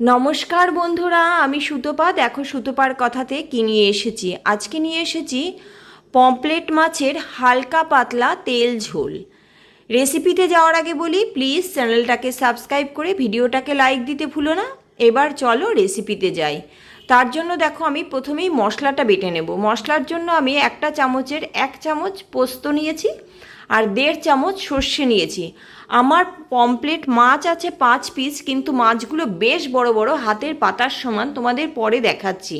নমস্কার বন্ধুরা, আমি সুতপা। দেখো সুতোপার কথাতে কি নিয়ে এসেছি? আজকে নিয়ে এসেছি পম্পলেট মাছের হালকা পাতলা তেল ঝোল। রেসিপিতে যাওয়ার আগে বলি, প্লিজ চ্যানেলটাকে সাবস্ক্রাইব করে ভিডিওটাকে লাইক দিতে ভুলো না। এবার চলো রেসিপিতে যাই। তার জন্য দেখো আমি প্রথমেই মশলাটা বেটে নেব। মশলার জন্য আমি একটা চামচের এক চামচ পোস্ত নিয়েছি আর দেড় চামচ সর্ষে নিয়েছি। আমার পমপ্লেট মাছ আছে পাঁচ পিস, কিন্তু মাছগুলো বেশ বড় বড় হাতের পাতার সমান, তোমাদের পরে দেখাচ্ছি।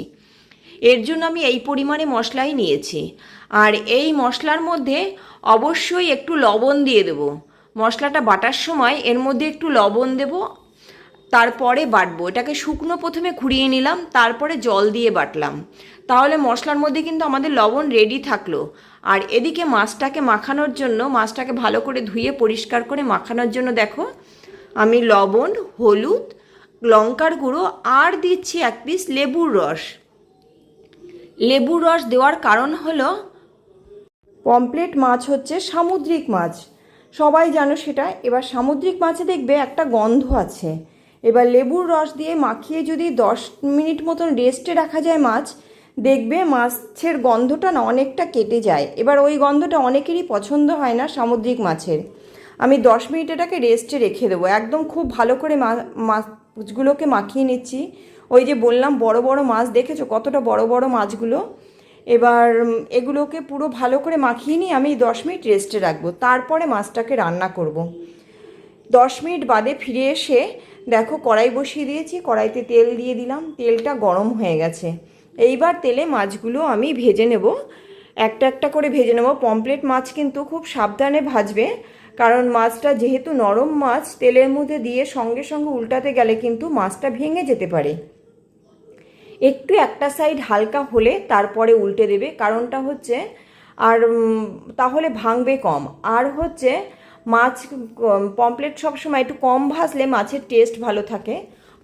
এর জন্য আমি এই পরিমাণে মশলাই নিয়েছি। আর এই মশলার মধ্যে অবশ্যই একটু লবণ দিয়ে দেবো। মশলাটা বাটার সময় এর মধ্যে একটু লবণ দেব তারপরে বাটবো। এটাকে শুকনো প্রথমে ঘুরিয়ে নিলাম, তারপরে জল দিয়ে বাটলাম। তাহলে মশলার মধ্যে কিন্তু আমাদের লবণ রেডি থাকল। আর এদিকে মাছটাকে মাখানোর জন্য, মাছটাকে ভালো করে ধুয়ে পরিষ্কার করে মাখানোর জন্য দেখো, আমি লবণ, হলুদ, লঙ্কার গুঁড়ো আর দিচ্ছি এক পিস লেবুর রস। লেবুর রস দেওয়ার কারণ হলো পমপ্লেট মাছ হচ্ছে সামুদ্রিক মাছ। সবাই জানো সেটা, এবার সামুদ্রিক মাছে দেখবে একটা গন্ধ আছে। এবার লেবুর রস দিয়ে মাখিয়ে যদি দশ মিনিট মতন রেস্টে রাখা যায় মাছ, দেখবে মাছের গন্ধটা না অনেকটা কেটে যায়। এবার ওই গন্ধটা অনেকেরই পছন্দ হয় না সামুদ্রিক মাছের। আমি দশ মিনিট এটাকে রেস্টে রেখে দেবো। একদম খুব ভালো করে মাছগুলোকে মাখিয়ে নিচ্ছি। ওই যে বললাম, বড় বড় মাছ দেখেছ? কতটা বড় বড় মাছগুলো? এবার এগুলোকে পুরো ভালো করে মাখিয়ে নিয়ে আমি দশ মিনিট রেস্টে রাখব। তারপরে মাছটাকে রান্না করব। দশ মিনিট বাদে ফিরে এসে দেখো, কড়াই বসিয়ে দিয়েছি, কড়াইতে তেল দিয়ে দিলাম, তেলটা গরম হয়ে গেছে। এইবার তেলে মাছগুলো আমি ভেজে নেব। একটা একটা করে ভেজে নেব। পমপ্লেট মাছ কিন্তু খুব সাবধানে ভাজবে, কারণ মাছটা যেহেতু নরম মাছ, তেলের মধ্যে দিয়ে সঙ্গে সঙ্গে উল্টাতে গেলে কিন্তু মাছটা ভেঙে যেতে পারে। একটু একটা সাইড হালকা হলে তারপরে উল্টে দেবে, কারণটা হচ্ছে আর তাহলে ভাঙবে কম। আর হচ্ছে মাছ পমপ্লেট সবসময় একটু কম ভাজলে মাছের টেস্ট ভালো থাকে।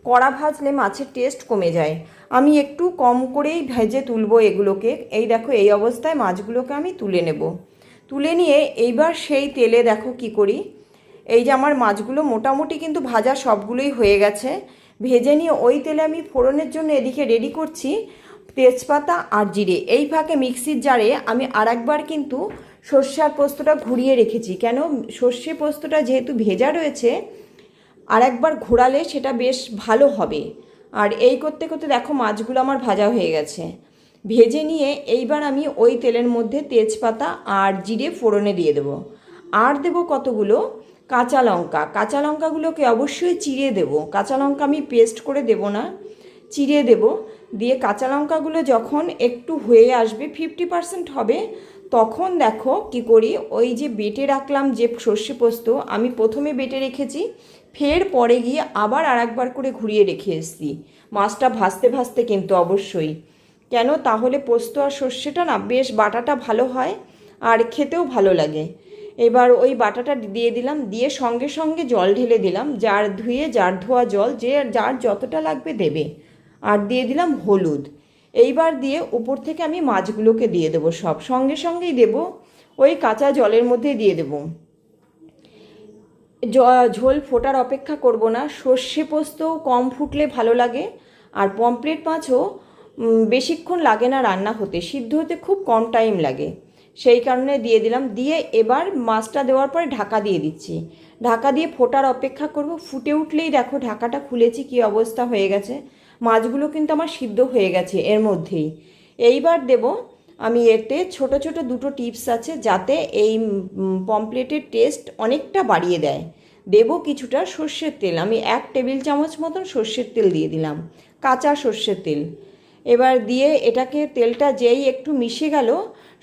কড়া ভাজলে মাছের টেস্ট কমে যায়। আমি একটু কম করেই ভেজে তুলবো এগুলোকে। এই দেখো, এই অবস্থায় মাছগুলোকে আমি তুলে নেব। তুলে নিয়ে এইবার সেই তেলে দেখো কি করি। এই যে আমার মাছগুলো মোটামুটি কিন্তু ভাজা সবগুলোই হয়ে গেছে। ভেজে নিয়ে ওই তেলে আমি ফোড়নের জন্য এদিকে রেডি করছি তেজপাতা আর জিরে। এই ফাঁকে মিক্সির জারে আমি আরেকবার কিন্তু সর্ষে আর পোস্তটা ঘুরিয়ে রেখেছি। কেন? সর্ষে পোস্তটা যেহেতু ভেজা রয়েছে আর একবার ঘোরালে সেটা বেশ ভালো হবে। আর এই করতে করতে দেখো মাছগুলো আমার ভাজা হয়ে গেছে। ভেজে নিয়ে এইবার আমি ওই তেলের মধ্যে তেজপাতা আর জিরে ফোড়নে দিয়ে দেবো। আর দেবো কতগুলো? কাঁচা লঙ্কা। কাঁচা লঙ্কাগুলোকে অবশ্যই চিড়ে দেবো। কাঁচা লঙ্কা আমি পেস্ট করে দেবো না, চিড়ে দেব। দিয়ে কাঁচা লঙ্কাগুলো যখন একটু হয়ে আসবে, ফিফটি পার্সেন্ট হবে তখন দেখো কি করি? ওই যে বেটে রাখলাম যে সর্ষে পোস্ত, আমি প্রথমে বেটে রেখেছি, ফের পরে গিয়ে আবার আর একবার করে ঘুরিয়ে রেখে এসেছি। মাছটা ভাজতে ভাজতে কিন্তু অবশ্যই। কেন? তাহলে পোস্ত আর সর্ষেটা না বেশ বাটাটা ভালো হয় আর খেতেও ভালো লাগে। এবার ওই বাটাটা দিয়ে দিলাম, দিয়ে সঙ্গে সঙ্গে জল ঢেলে দিলাম, যার ধুয়ে, যার ধোয়া জল, যে যার যতটা লাগবে দেবে। আর দিয়ে দিলাম হলুদ। এইবার দিয়ে উপর থেকে আমি মাছগুলোকে দিয়ে দেবো সব। সঙ্গে সঙ্গেই দেবো ওই কাঁচা জলের মধ্যে দিয়ে দেবো। ঝোল ফোটার অপেক্ষা করব না। সর্ষে পোস্তও কম ফুটলে ভালো লাগে, আর পমপ্লেট মাছও বেশিক্ষণ লাগে না রান্না হতে। সিদ্ধ হতে খুব কম টাইম লাগে। সেই কারণে দিয়ে দিলাম। দিয়ে এবার মাছটা দেওয়ার পরে ঢাকা দিয়ে দিচ্ছি। ঢাকা দিয়ে ফোটার অপেক্ষা করব। ফুটে উঠলেই দেখো ঢাকাটা খুলেছি, কি অবস্থা হয়ে গেছে। মাছগুলো কিন্তু আমার সিদ্ধ হয়ে গেছে এর মধ্যেই। এইবার দেব আমি এতে ছোট ছোট দুটো টিপস আছে যাতে এই পমপ্লেটের টেস্ট অনেকটা বাড়িয়ে দেয়। দেব কিছুটা সর্ষের তেল। আমি এক টেবিল চামচ মতন সর্ষের তেল দিয়ে দিলাম, কাঁচা সর্ষের তেল। এবার দিয়ে এটাকে তেলটা যেই একটু মিশে গেল,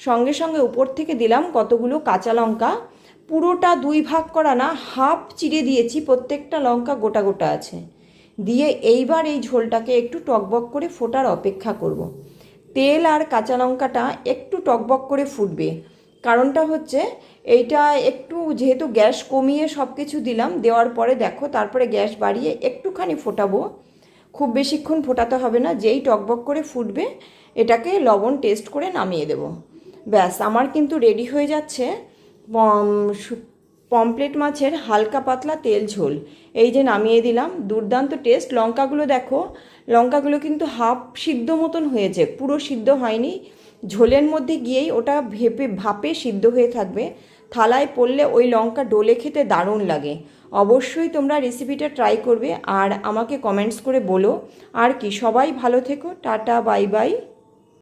সঙ্গে সঙ্গে উপর থেকে দিলাম কতগুলো কাঁচা লঙ্কা। পুরোটা দুই ভাগ করা না, হাফ চিড়ে দিয়েছি, প্রত্যেকটা লঙ্কা গোটা গোটা আছে। দিয়ে এইবার এই ঝোলটাকে একটু টকবক করে ফোটার অপেক্ষা করব। তেল আর কাঁচা লঙ্কাটা একটু টকবক করে ফুটবে। কারণটা হচ্ছে এইটা একটু যেহেতু গ্যাস কমিয়ে সব কিছু দিলাম, দেওয়ার পরে দেখো তারপরে গ্যাস বাড়িয়ে একটুখানি ফোটাবো। খুব বেশিক্ষণ ফোটাতে হবে না, যেই টকবক করে ফুটবে এটাকে লবণ টেস্ট করে নামিয়ে দেব। ব্যাস, আমার কিন্তু রেডি হয়ে যাচ্ছে। পমপ্লেট মাছের হালকা পাতলা তেল ঝোল। এই যে নামিয়ে দিলাম, দুর্দান্ত টেস্ট। লঙ্কাগুলো দেখো, লঙ্কাগুলো কিন্তু হাফ সিদ্ধ মতন হয়েছে, পুরো সিদ্ধ হয়নি। ঝোলের মধ্যে গিয়েই ওটা ভেপে, ভাপে সিদ্ধ হয়ে থাকবে। থালায় পড়লে ওই লঙ্কা ডোলে খেতে দারুণ লাগে। অবশ্যই তোমরা রেসিপিটা ট্রাই করবে আর আমাকে কমেন্টস করে বলো। আর কি, সবাই ভালো থেকো, টাটা, বাই বাই।